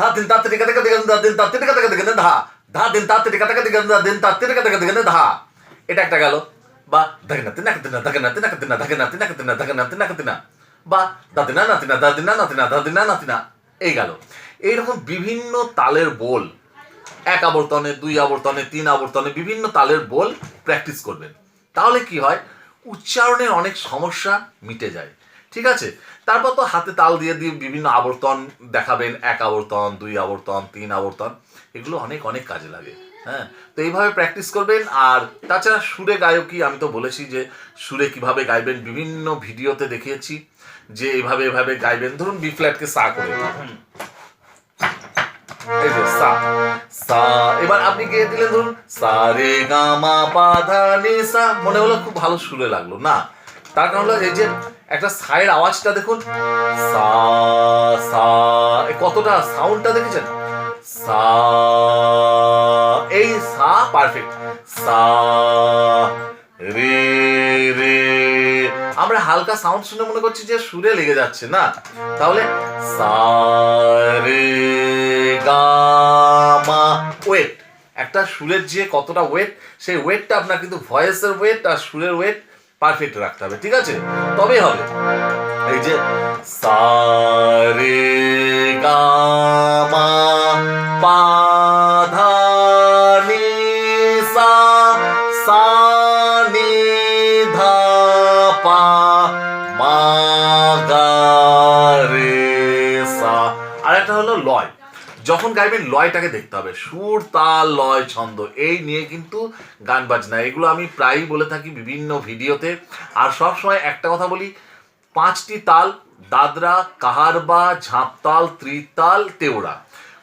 তা তিরি কাতে কাতে গেন্দা দিন তা তিরি কাতে কাতে গেন্দা ধা ধা দিন তা তিরি কাতে কাতে গেন্দা দিন তা তিরি কাতে কাতে গেন্দা ধা এটা একটা গেল বা ধাগনা তিনা কাতিনা ধাগনা তিনা কাতিনা ধাগনা তিনা কাতিনা ধাগনা তিনা কাতিনা বা দাদিনা নাতিনা দাদিনা নাতিনা দাদিনা নাতিনা এই গেল এইরকম বিভিন্ন তালের বোল এক আবর্তনে দুই আবর্তনে তিন আবর্তনে বিভিন্ন তালের বোল প্র্যাকটিস করবেন তাহলে কি হয় উচ্চারণের অনেক সমস্যা মিটে যায় ঠিক আছে? তারপর তো হাতে তাল দিয়ে দিয়ে বিভিন্ন আবর্তন দেখাবেন, এক আবর্তন, দুই আবর্তন, তিন আবর্তন, এগুলো অনেক অনেক কাজে লাগে হ্যাঁ? তো এইভাবে প্র্যাকটিস করবেন, আর তাছাড়া সুরে গায়কই, আমি তো বলেছি যে সুরে কীভাবে গাইবেন, বিভিন্ন ভিডিওতে দেখিয়েছি যে এভাবে এভাবে গাইবেন। ধরুন বি ফ্ল্যাটকে সা করে। এই যে সা সা। এবার আপনি গিয়ে দিলেন, ধরুন, সা রে গা মা পা ধা নি সা। মনে হলো খুব ভালো সুরে লাগল, না? তার কারণ হলো এই যে একটা সায়ের আওয়াজটা দেখুন। সা সা কতটা সাউন্ডটা দেখেছেন? সা, এই সা পারফেক্ট সা, রে রে। আমরা হালকা সাউন্ড শুনে মনে করছি যে সুরে লেগে যাচ্ছে, না? তাহলে সা, রে, গা, মা, ওয়েট। একটা সুরের যে কতটা ওয়েট সেই ওয়েটটা আপনার কিন্তু ভয়েসের ওয়েট আর সুরের ওয়েট পারফেক্ট রাখতে হবে, ঠিক আছে? তবেই হবে। এই যে সা রে গা পা ধা নি সা সা। নি ধা পা মা গা রে সা আর একটা হলো লয়। যখন গাইবেন লয়টাকে দেখতে হবে। সুর, তাল, লয়, ছন্দ, এই নিয়ে কিন্তু গান বাজনা, এগুলো আমি প্রায়ই বলে থাকি বিভিন্ন ভিডিওতে। আর সব সময় একটা কথা বলি, পাঁচটি তাল, দাদরা, কাহারবা, ঝাঁপতাল, ত্রিতাল, তেওড়া।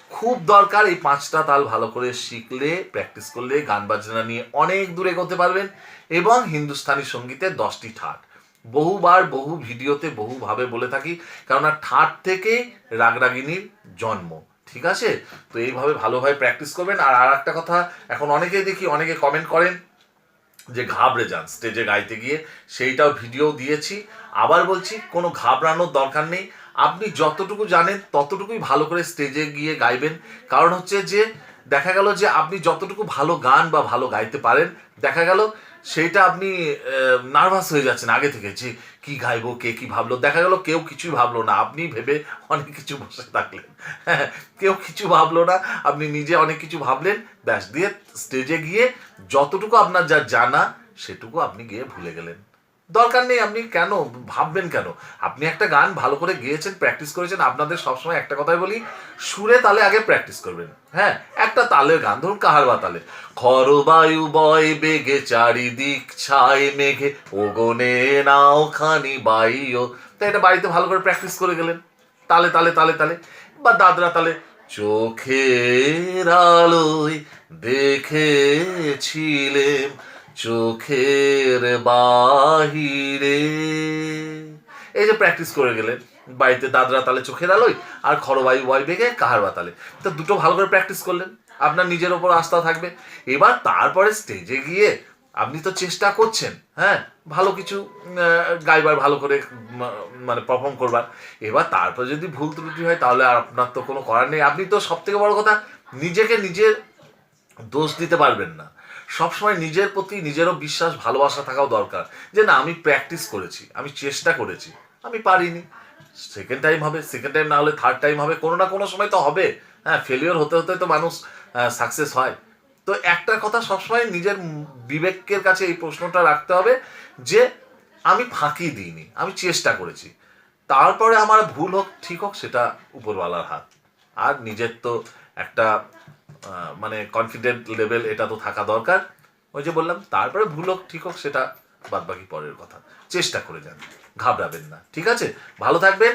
খুব দরকার এই পাঁচটা তাল ভালো করে শিখলে, প্র্যাকটিস করলে, গান বাজনা নিয়ে অনেক দূরে এগোতে পারবেন এবং হিন্দুস্তানি সঙ্গীতে দশটি ঠাট। বহুবার বহু ভিডিওতে বহুভাবে বলে থাকি, কেননা ঠাট থেকেই রাগরাগিনীর জন্ম। ঠিক আছে? তো এইভাবে ভালোভাবে প্র্যাকটিস করবেন। আর আর একটা কথা, এখন অনেকেই দেখি, অনেকে কমেন্ট করেন যে ঘাবড়ে যান স্টেজে গাইতে গিয়ে। সেইটাও ভিডিও দিয়েছি। আবার বলছি, কোনো ঘাবড়ানোর দরকার নেই। আপনি যতটুকু জানেন, ততটুকুই ভালো করে স্টেজে গিয়ে গাইবেন। কারণ হচ্ছে যে, দেখা গেল যে আপনি যতটুকু ভালো গান বা ভালো গাইতে পারেন, দেখা গেল সেইটা আপনি নার্ভাস হয়ে যাচ্ছেন আগে থেকে যে কি গাইবো, কে কি ভাবলো। দেখা গেল কেউ কিছুই ভাবলো না। আপনি ভেবে অনেক কিছু বসে থাকলেন। হ্যাঁ কেউ কিছু ভাবলো না। আপনি নিজে অনেক কিছু ভাবলেন। ব্যাস, দিয়ে স্টেজে গিয়ে যতটুকু আপনার যা জানা, সেটুকু আপনি গিয়ে ভুলে গেলেন। দরকার নেই, আপনি কেন ভাববেন কেন? আপনি একটা গান ভালো করে গেয়েছেন প্র্যাকটিস করেছেন, আপনাদের সবসময় একটা কথাই বলি, সুরে তালে আগে প্র্যাকটিস করবেন। হ্যাঁ একটা তালের গান, ধরুন কাহারবা তালে। খর বায়ু বেগে, চারিদিক ছাই মেঘে ওগনে নাও খানি বাইও। তো এটা বাড়িতে ভালো করে প্র্যাকটিস করে গেলেন, তালে তালে তালে তালে। বা দাদরা তালে, চোখের আলোয় দেখেছিলেম চোখের বাহিরে। এই যে প্র্যাকটিস করে গেলেন বাড়িতে দাদরা তালে চোখের আলোয় আর খরবায়ু বয় বেগে কাহার বাতালে তো দুটো ভালো করে প্র্যাকটিস করলেন, আপনার নিজের ওপর আস্থা থাকবে। এবার তারপরে স্টেজে গিয়ে আপনি তো চেষ্টা করছেন হ্যাঁ ভালো কিছু গাইবার, ভালো করে মানে পারফর্ম করবার। এবার তারপর যদি ভুল ত্রুটি হয়, তাহলে আর আপনার তো কোনো করার নেই। আপনি তো সব থেকে বড় কথা, নিজেকে নিজের দোষ দিতে পারবেন না। সবসময় নিজের প্রতি নিজেরও বিশ্বাস, ভালোবাসা থাকাও দরকার। যে না, আমি প্র্যাকটিস করেছি, আমি চেষ্টা করেছি, আমি পারিনি। সেকেন্ড টাইম হবে সেকেন্ড টাইম না হলে থার্ড টাইম হবে, কোনো না কোনো সময় তো হবে। হ্যাঁ ফেলিওর হতে হতে তো মানুষ সাকসেস হয়। তো একটা কথা সবসময় নিজের বিবেকের কাছে এই প্রশ্নটা রাখতে হবে যে, আমি ফাঁকি দিইনি, আমি চেষ্টা করেছি। তারপরে আমার ভুল হোক, ঠিক হোক, সেটা উপরওয়ালার হাত। আর নিজের তো একটা মানে কনফিডেন্ট লেভেল এটা তো থাকা দরকার। ওই যে বললাম, তারপরে ভুল হোক, ঠিক হোক, সেটা বাদবাকি পরের কথা। চেষ্টা করে যান, ঘাবড়াবেন না, ঠিক আছে? ভালো থাকবেন।